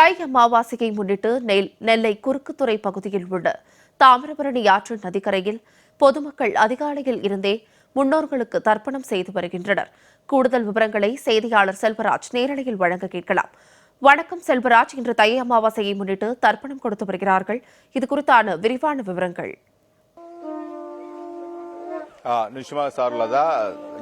தை அமாவாசையை முன்னிட்டு நெல் நெல்லை குறுக்குத்துறை பகுதியில் உள்ள தாமிரபரணி ஆற்று நதிக்கரையில் பொதுமக்கள் அதிகாலையில் இருந்தே முன்னோர்களுக்கு தர்ப்பணம் செய்து வருகின்றனர். கூடுதல் விவரங்களை செய்தியாளர் செல்வராஜ் நேரலையில் வழங்க கேட்கலாம். வணக்கம் செல்வராஜ். இன்று தை அமாவாசையை முன்னிட்டு தர்ப்பணம் கொடுத்து வருகிறார்கள். இது குறித்தான விரிவான விவரங்கள். சார்லதா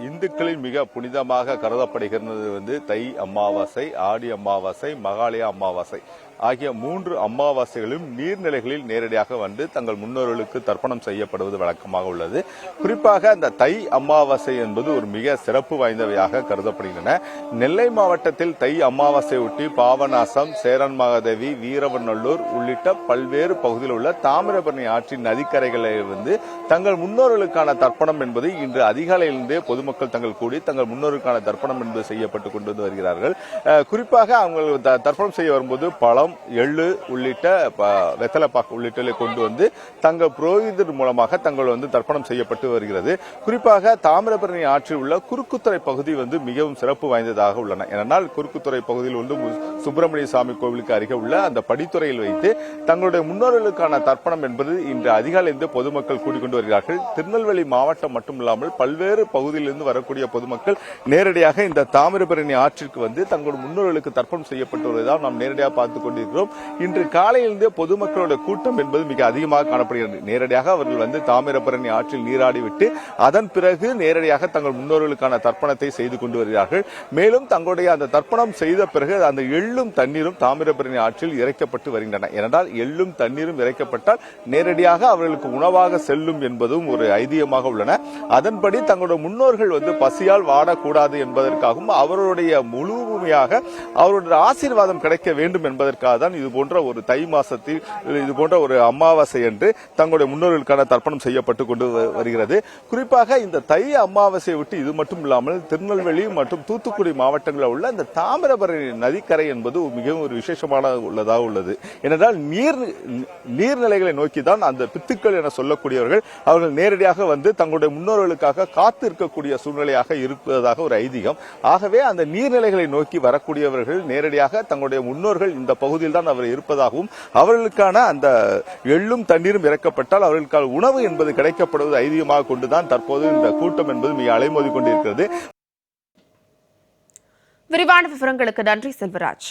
இந்துக்களின் மிக புனிதமாக கருதப்படுகிறது வந்து தை அமாவாசை ஆடி அமாவாசை மகாலய அமாவாசை. ஆகிய மூன்று அமாவாசைகளும் நீர்நிலைகளில் நேரடியாக வந்து தங்கள் முன்னோர்களுக்கு தர்ப்பணம் செய்யப்படுவது வழக்கமாக உள்ளது. குறிப்பாக அந்த தை அமாவாசை என்பது ஒரு மிக சிறப்பு வாய்ந்தவையாக கருதப்படுகின்றன. நெல்லை மாவட்டத்தில் தை அமாவாசை ஒட்டி பாவநாசம் சேரன் மகாதேவி வீரவநல்லூர் உள்ளிட்ட பல்வேறு பகுதியில் உள்ள தாமிரபரணி ஆற்றின் நதிக்கரைகளை வந்து தங்கள் முன்னோர்களுக்கான தர்ப்பணம் என்பது இன்று அதிகாலையிலிருந்தே பொதுமக்கள் தங்கள் கூடி தங்கள் முன்னோருக்கான தர்ப்பணம் என்பது செய்யப்பட்டு கொண்டு வந்து வருகிறார்கள் குறிப்பாக அவங்க தர்ப்பணம் செய்ய வரும்போது பழம் எள்ளு உள்ளிட்ட வெத்தலைப்பாக்கு உள்ளிட்டவை கொண்டு வந்து தங்கள் புரோகிதர் மூலமாக தங்கள் வந்து தர்ப்பணம் செய்யப்பட்டு வருகிறது. குறிப்பாக தாமிரபரணி ஆற்றில் உள்ள குறுக்குத்துறை பகுதி வந்து மிகவும் சிறப்பு வாய்ந்ததாக உள்ளன. ஏனால் குறுக்குத்துறை பகுதியில் வந்து சுப்பிரமணிய சாமி கோவிலுக்கு அருகே உள்ள அந்த படித்துறையில் வைத்து தங்களுடைய முன்னோர்களுக்கான தர்ப்பணம் என்பது இன்று அதிகாலையிலிருந்து பொதுமக்கள் கூடிக்கொண்டு வருகிறார்கள். திருநெல்வேலி மாவட்டம் மட்டுமில்லாமல் பல்வேறு பகுதியிலிருந்து வரக்கூடிய பொதுமக்கள் நேரடியாக இந்த தாமிரபரணி ஆற்றிற்கு வந்து தங்களுடைய முன்னோர்களுக்கு தர்ப்பணம் செய்யப்பட்டு வருவதால் நாம் நேரடியாக பார்த்துக் கொண்டிருக்கிறோம். இன்று காலையிலிருந்தே பொதுமக்களோட கூட்டம் என்பது மிக அதிகமாக காணப்படுகிறது. நேரடியாக அவர்கள் வந்து தாமிரபரணி ஆற்றில் நீராடிவிட்டு அதன் பிறகு நேரடியாக தங்கள் முன்னோர்களுக்கான தர்ப்பணத்தை செய்து கொண்டு வருகிறார்கள். மேலும் தங்களுடைய அந்த தர்ப்பணம் செய்த பிறகு அந்த எள்ளும் தண்ணீரும் தாமிரபரணி ஆற்றில் இறைக்கப்பட்டு வருகின்றன. ஏனென்றால் எள்ளும் தண்ணீரும் இறைக்கப்பட்டால் நேரடியாக அவர்களுக்கு உணவாக செல்லும் என்பதும் ஒரு ஐதீகமாக உள்ளன. அதன்படி தங்களுடைய முன்னோர்கள் மக்கள் வந்து பசியால் வாடக்கூடாது என்பதற்காகவும் அவருடைய முழுமையாக அவருடைய ஆசீர்வாதம் கிடைக்க வேண்டும் என்பதற்காக தான் இது போன்ற ஒரு தை மாசத்தில் இது போன்ற ஒரு அமாவாசை என்று தங்களுடைய முன்னோர்களுக்கான தர்ப்பணம் செய்யப்பட்டு கொண்டு வருகிறது. குறிப்பாக இந்த தை அமாவாசையை விட்டு இது மட்டும் இல்லாமல் திருநெல்வேலி மற்றும் தூத்துக்குடி மாவட்டங்களில் உள்ள இந்த தாமிரபரணி நதிக்கரை என்பது மிகவும் ஒரு விசேஷமான உள்ளதாக உள்ளது. ஏனென்றால் நீர் நீர்நிலைகளை நோக்கி தான் அந்த பித்துக்கள் என சொல்லக்கூடியவர்கள் அவர்கள் நேரடியாக வந்து தங்களுடைய முன்னோர்களுக்காக காத்து இருக்கக்கூடிய வரக்கூடிய சூழ்நிலையாக இருப்பதாக ஒரு ஐதீகம். ஆகவே அந்த நீர்நிலைகளை நோக்கி வரக்கூடியவர்கள் நேரடியாக தங்களுடைய முன்னோர்கள் இந்த பகுதியில் தான் அவர் இருப்பதாகவும் அவர்களுக்கான அந்த எள்ளும் தண்ணீரும் இறக்கப்பட்டால் அவர்களுக்கான உணவு என்பது கிடைக்கப்படுவது ஐதீகமாக கொண்டுதான் தற்போது இந்த கூட்டம் என்பது மிக அலைமோதி கொண்டிருக்கிறது. விரிவான விவரங்களுக்கு நன்றி செல்வராஜ்.